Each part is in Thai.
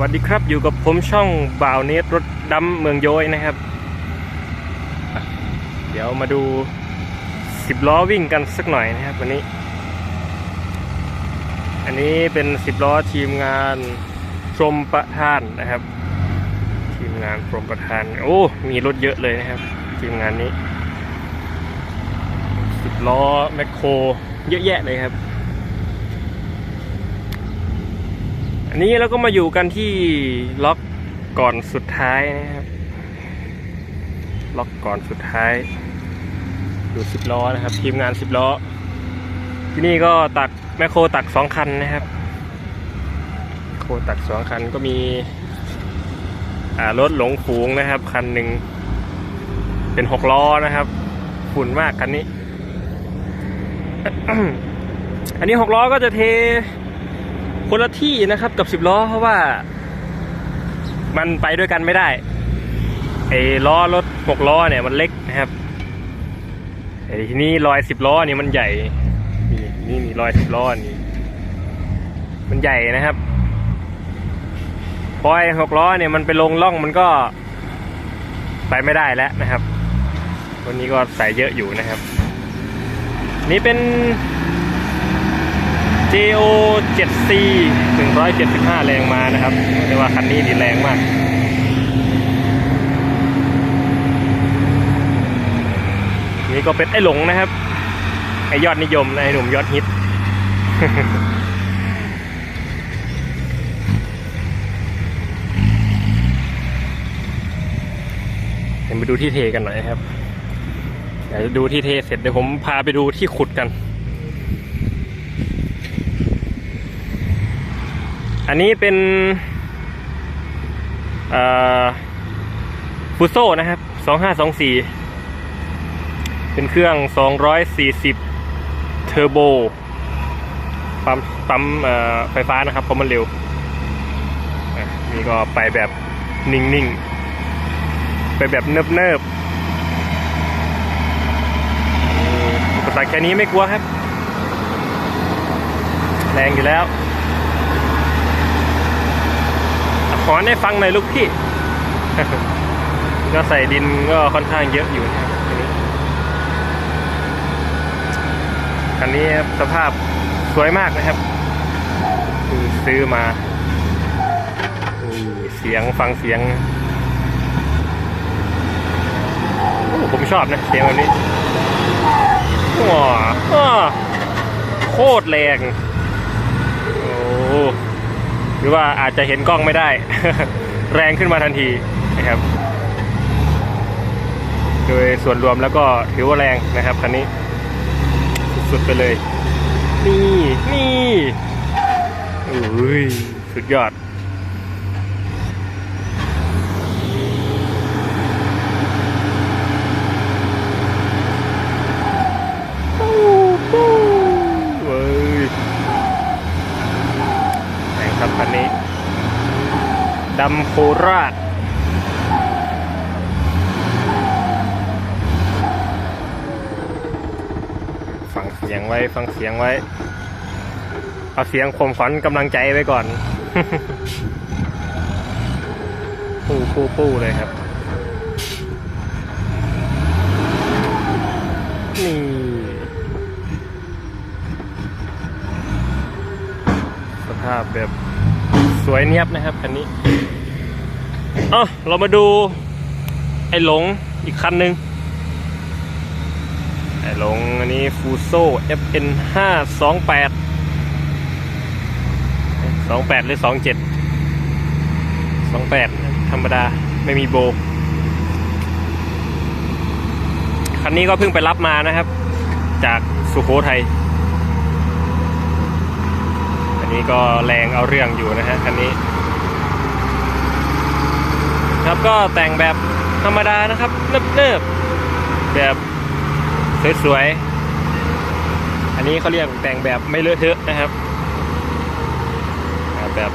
วัสดีครับอยู่กับผมช่องบ่าวเนตรถดำเมืองโยยนะครับ เดี๋ยวมาดูสิบล้อวิ่งกันสักหน่อยนะครับวันนี้ อันนี้เป็นสิบล้อทีมงานชมประทานนะครับ ทีมงานชมประทานโอ้มีรถเยอะเลยนะครับ ทีมงานนี้สิบล้อแมคโครเยอะแยะเลยครับ อันนี้เราก็มาอยู่กันที่ล็อกก่อนสุดท้ายนะครับ ล็อกก่อนสุดท้ายอยู่สิบล้อนะครับ ทีมงานสิบล้อ ที่นี่ก็ตักแมคโครตักสองคันนะครับ โคตักสองคันก็มีรถหลงฝูงนะครับ คันหนึ่งเป็นหกล้อนะครับ ฝุ่นมากคันนี้ อันนี้หกล้อก็จะเท คนละที่นะครับกับสิบล้อเพราะว่า มันไปด้วยกันไม่ได้ไอ้ล้อรถหกล้อเนี่ยมันเล็กนะครับไอ้ที่นี่รอยสิบล้อนี่มันใหญ่นี่นี่มีรอยสิบล้อนี่มันใหญ่นะครับพอไอ้หกล้อเนี่ยมันไปลงล่องมันก็ไปไม่ได้แล้วนะครับ วันนี้ก็ใส่เยอะอยู่นะครับ นี่เป็น JO 7C 175 แรงมานะครับเรียกว่าคันนี้ดีแรงมาก นี่ก็เป็นไอ้หลงนะครับ ไอ้ยอดนิยมนะไอ้หนุ่มยอดฮิตเห็นไปดูที่เทกันหน่อยครับเดี๋ยวดูที่เทเสร็จเดี๋ยวผมพาไปดูที่ขุดกัน อันนี้เป็นฟูโซนะครับ 2524 เป็นเครื่อง 240 เทอร์โบ ปั๊มปั๊มไฟฟ้านะครับเพราะมันเร็ว นี่ก็ไปแบบนิ่งๆ ไปแบบเนิบๆอืมอุปสรรคแค่นี้ไม่กลัวครับ แรงอยู่แล้ว ขอให้ฟังหน่อยลูกพี่ ก็ใส่ดินก็ค่อนข้างเยอะอยู่นะครับอันนี้ครับสภาพสวยมากนะครับ ซื้อมาเสียงฟังเสียงโอ้ผมชอบนะ เสียงแบบนี้ว้าว้าโคตรแรง โอ้ หรือว่าอาจจะเห็นกล้องไม่ได้ แรงขึ้นมาทันทีนะครับ โดยส่วนรวมแล้วก็ถือว่าแรงนะครับคันนี้ สุดๆไปเลย นี่ นี่อุ้ยสุดยอด ปู้ปู้เว้ย แรงครับคันนี้ ดำโคราชฟังเสียงไว้ ฟังเสียงไว้ เอาเสียงข่มขวัญกำลังใจไว้ก่อน ปู้ปู้ปู้เลยครับ นี่สภาพแบบสวยเนียบนะครับคันนี้ เอ้าเรามาดูไอ้หลงอีกคันหนึ่งไอ้หลงอันนี้ฟูโซ FN 5 2 8 28หรือ27 28ธรรมดาไม่มีโบคันนี้ก็เพิ่งไปรับมานะครับ จากสุโขทัยอันนี้ก็แรงเอาเรื่องอยู่นะฮะคันนี้ ครับก็แต่งแบบธรรมดานะครับเนิบๆแบบสวยๆ อันนี้เขาเรียกแต่งแบบไม่เลอะเทอะนะครับ แบบ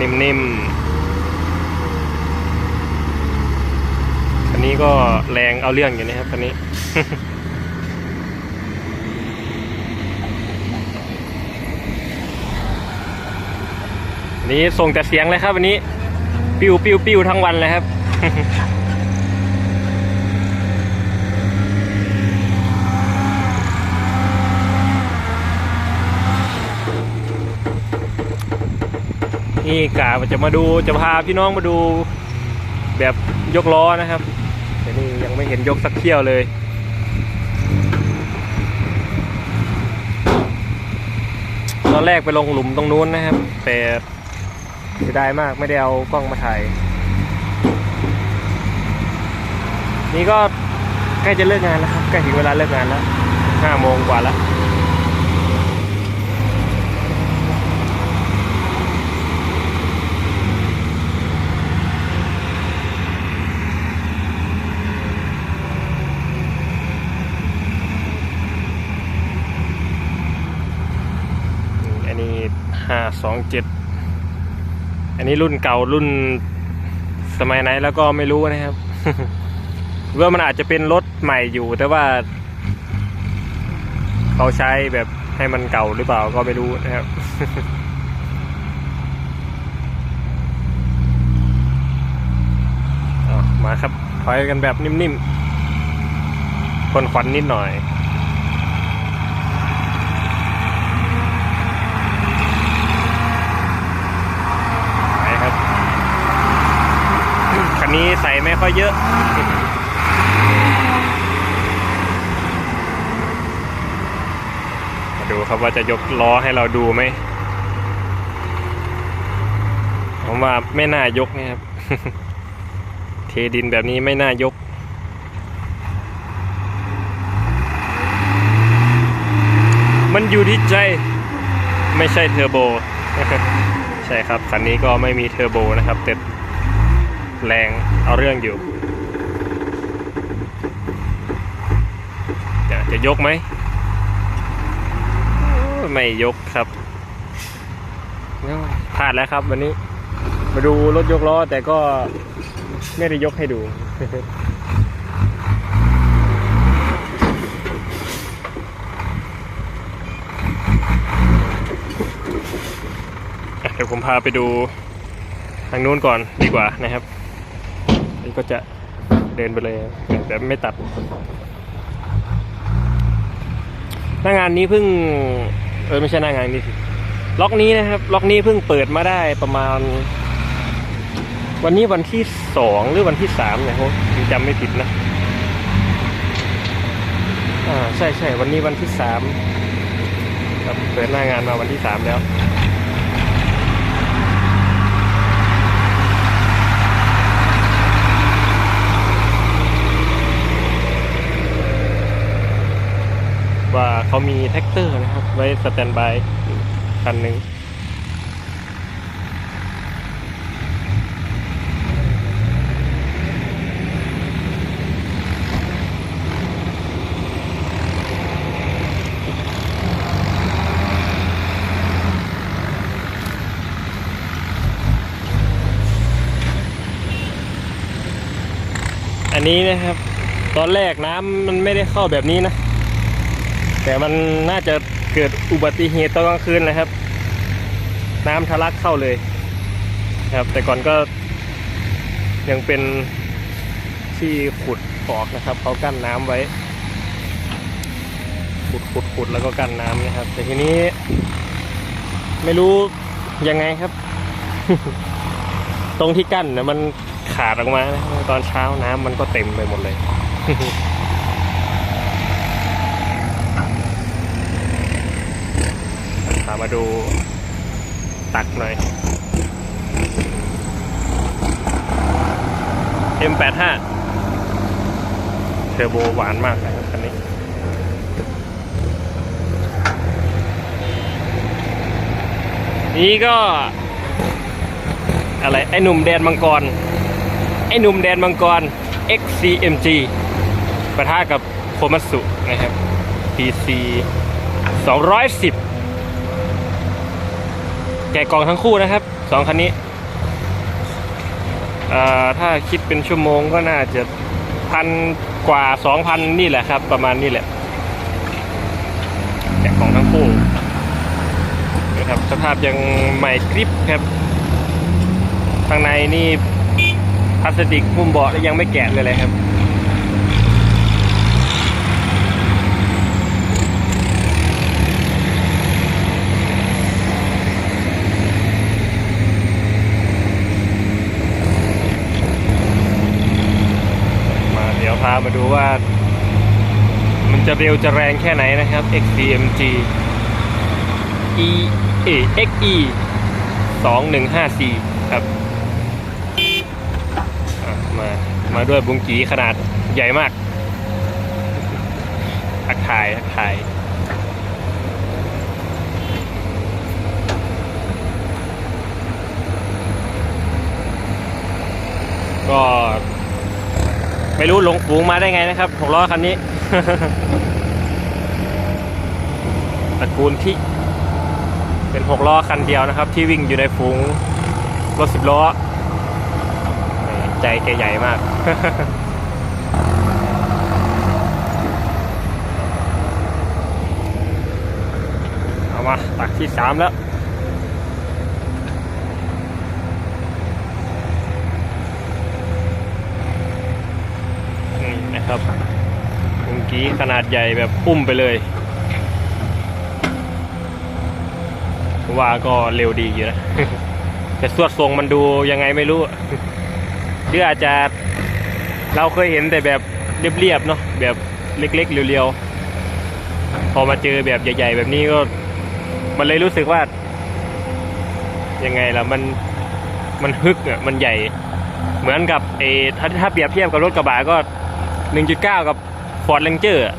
นิ่มๆ คันนี้ก็แรงเอาเรื่องอยู่นะครับคันนี้นนี้ส่งแต่เสียงเลยครับวันนี้ ปิ้วปิ้วปิ้วทั้งวันเลยครับ นี่กาจะมาดูจะพาพี่น้องมาดูแบบยกล้อนะครับ แต่นี่ยังไม่เห็นยกสักเที่ยวเลยตอนแรกไปลงหลุมตรงนู้นนะครับ แต่ เสียดายมากไม่ได้เอากล้องมาถ่าย นี่ก็ใกล้จะเลิกงานแล้วครับใกล้ถึงเวลาเลิกงานแล้วห้าโมงกว่าแล้วอันนี้ห้าสองเจ็ด อันนี้รุ่นเก่ารุ่นสมัยไหนแล้วก็ไม่รู้นะครับหรือว่ามันอาจจะเป็นรถใหม่อยู่ แต่ว่า เขาใช้แบบให้มันเก่าหรือเปล่าก็ไม่รู้นะครับ มาครับถอยกันแบบนิ่มๆคนขวัญนนิดหน่อย ไปครับ คันนี้ใส่ไม่ค่อยเยอะ มาดูครับว่าจะยกล้อให้เราดูไหม ผมว่าไม่น่ายกนะครับ เทดินแบบนี้ไม่น่ายกมันอยู่ที่ใจไม่ใช่เทอร์โบ ใช่ครับ คันนี้ก็ไม่มีเทอร์โบนะครับแต่ แรงเอาเรื่องอยู่จะจะยกไหมไม่ยกครับพลาดแล้วครับวันนี้ มาดูรถยกล้อแต่ก็ไม่ได้ยกให้ดูเดี๋ยวผมพาไปดูทางนู้นก่อนดีกว่านะครับ นี่ก็จะเดินไปเลยแต่ไม่ตัด หน้างานนี้เพิ่ง เออไม่ใช่หน้างานนี้ล็อกนี้นะครับ ล็อกนี้เพิ่งเปิดมาได้ประมาณ วันนี้วันที่สองหรือวันที่สามเนี่ยผมจำไม่ผิดนะอ่าใช่ใช่วันนี้วันที่สามครับเปิดหน้างานมาวันที่สามแล้ว เขามีแท็กเตอร์นะครับ ไว้สแตนบายคันหนึ่งอันนี้นะครับ ตอนแรกน้ำมันไม่ได้เข้าแบบนี้นะ แต่มันน่าจะเกิดอุบัติเหตุตอนกลางคืนนะครับ น้ำทะลักเข้าเลยครับ แต่ก่อนก็ยังเป็นที่ขุดออกนะครับเขากั้นน้ำไว้ ขุดขุดขุดแล้วก็กั้นน้ำนะครับ แต่ทีนี้ ไม่รู้ยังไงครับ ตรงที่กั้นเนี่ยมันขาดออกมา ตอนเช้าน้ำมันก็เต็มไปหมดเลย พา มาดูตักหน่อย M85 เทอร์โบหวานมากเลยคันนี้นี่ก็ อะไร ไอ้หนุ่มแดนมังกร ไอ้หนุ่มแดนมังกร XCMG ประทะกับโคมัตสุนะครับ PC 210 กะกล่องทั้งคู่นะครับสองคันนี้เอ่อถ้าคิดเป็นชั่วโมงก็น่าจะพันกว่าสองพันนี่แหละครับ ประมาณนี้แหละแกะกล่องทั้งคู่นะครับสภาพยังใหม่กริปครับข้างในนี่พลาสติกหุ้มเบาะแล้วยังไม่แกะเลยเลยครับ มามาดูว่า มันจะเร็วจะแรงแค่ไหนนะครับ XCMG E เอ XE 2154 ครับ มา มาด้วยบุงกีขนาดใหญ่มากทักทายทักทายก็ ไม่รู้หลงฝูงมาได้ไงนะครับหกล้อคันนี้ตระกูลที่เป็นหกล้อคันเดียวนะครับ ที่วิ่งอยู่ในฝูงรถสิบล้อ ใจแกใหญ่มากเอามาตักที่สามแล้ว นี่นะครับ เมื่อกี้ขนาดใหญ่แบบพุ่มไปเลยว่าก็เร็วดีอยู่นะ แต่สวดทรงมันดูยังไงไม่รู้หรืออาจจะเราเคยเห็นแต่แบบเรียบๆเนาะแบบเล็กๆเรียวๆ พอมาเจอแบบใหญ่ ๆ แบบนี้ก็ มันเลยรู้สึกว่า ยังไงล่ะมันมันฮึกอะมันใหญ่ เหมือนกับเออถ้าถ้าเปรียบเทียบกับรถกระบะก็ 1.9 กับ ฟอร์ดเลนเจอะอะ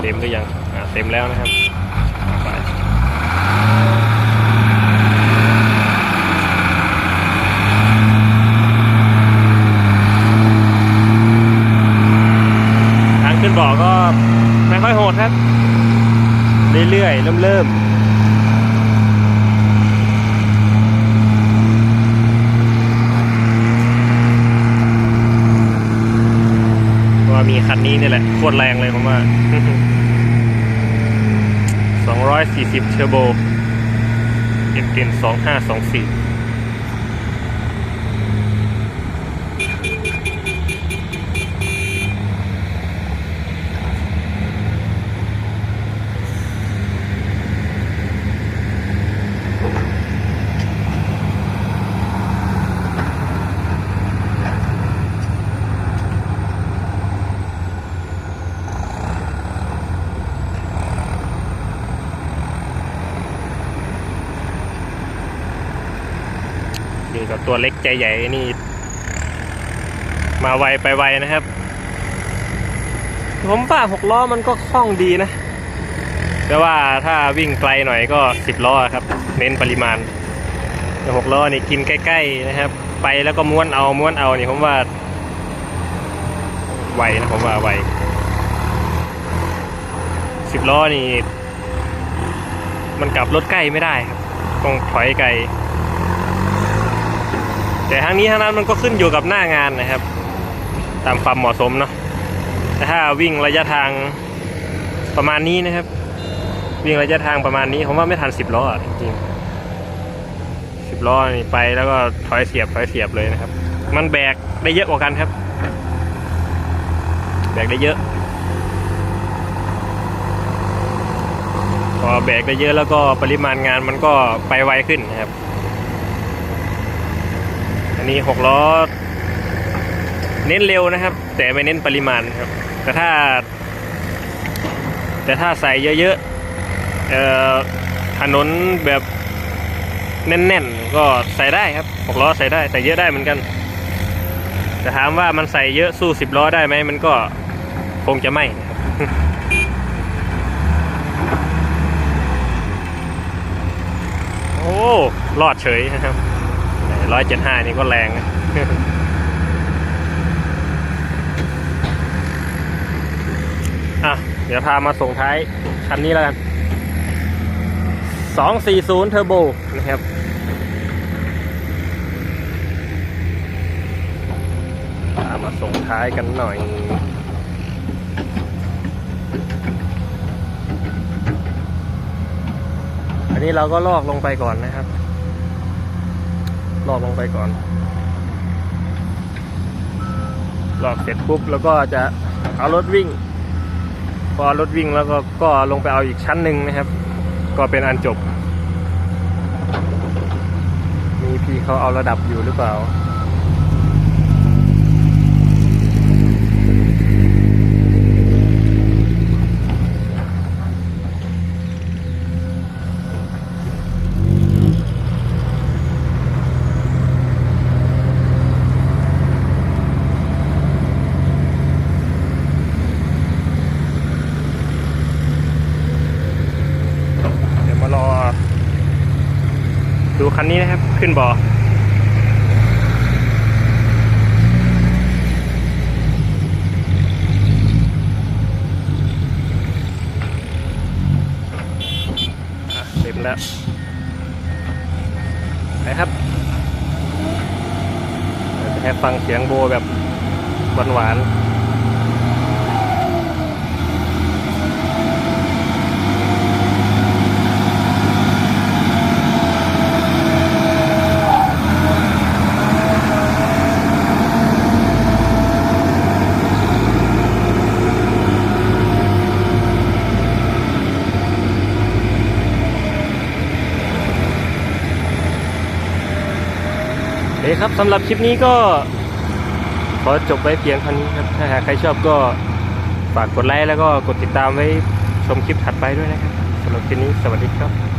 เต็มหรือยังอะเต็มแล้วนะครับไปทางขึ้นบ่อก็ไม่ค่อยโหดครับ เริ่มว่ามีคันนี้นี่แหละ โคตรแรงเลยผมว่า 240 เทอร์โบเอ็มเอ็น2524 นี่ก็ตัวเล็กใจใหญ่นี่ มาไวไปไวนะครับ ผมว่าหกล้อมันก็คล่องดีนะ แต่ว่าถ้าวิ่งไกลหน่อยก็สิบล้อครับ เน้นปริมาณแต่หกล้อนี่กินใกล้ ๆนะครับ ไปแล้วก็ม้วนเอาม้วนเอานี่ผมว่า ไวนะผมว่าไวสิบล้อนี่ มันกลับรถใกล้ไม่ได้ครับ ต้องถอยไกล แต่ทั้งนี้ทั้งนั้นมันก็ขึ้นอยู่กับหน้างานนะครับ ตามความเหมาะสมเนาะแต่ถ้าวิ่งระยะทางประมาณนี้นะครับ วิ่งระยะทางประมาณนี้ผมว่าไม่ทันสิบล้อจริงสิบล้อนี่ไปแล้วก็ถอยเสียบถอยเสียบเลยนะครับ มันแบกได้เยอะกว่ากันครับ แบกได้เยอะพอแบกได้เยอะแล้วก็ปริมาณงานมันก็ไปไวขึ้นนะครับ อันนี้หกล้อ เน้นเร็วนะครับ แต่ไม่เน้นปริมาณครับ แต่ถ้า แต่ถ้าใส่เยอะๆเอ่อถนนแบบแน่นๆ ก็ใส่ได้ครับหกล้อใส่ได้ใส่เยอะได้เหมือนกัน แต่ถามว่ามันใส่เยอะสู้สิบล้อได้ไหมมันก็คงจะไม่โอ้รอดเฉยนะครับ ร้อยเจ็ดห้านี่ก็แรงนะอะ เดี๋ยวพามาส่งท้ายคันนี้แล้วกันสองสี่ศูนย์เทอร์โบนะครับตามาส่งท้ายกันหน่อยอันนี้เราก็ลอกลงไปก่อนนะครับ ลอกลงไปก่อน ลอกเสร็จปุ๊บแล้วก็จะเอารถวิ่ง พอรถวิ่งแล้วก็ก็ลงไปเอาอีกชั้นหนึ่งนะครับ ก็เป็นอันจบ มีพี่เขาเอาระดับอยู่หรือเปล่า ดูคันนี้นะครับ ขึ้นบ่อเต็มแล้วนะครับจะให้ฟังเสียงโบแบบหวานๆ ครับสำหรับคลิปนี้ก็ ขอจบไว้เพียงเท่านี้ครับ ถ้าหากใครชอบก็ฝากกดไลค์แล้วก็กดติดตามไว้ชมคลิปถัดไปด้วยนะครับสำหรับคลิปนี้สวัสดีครับ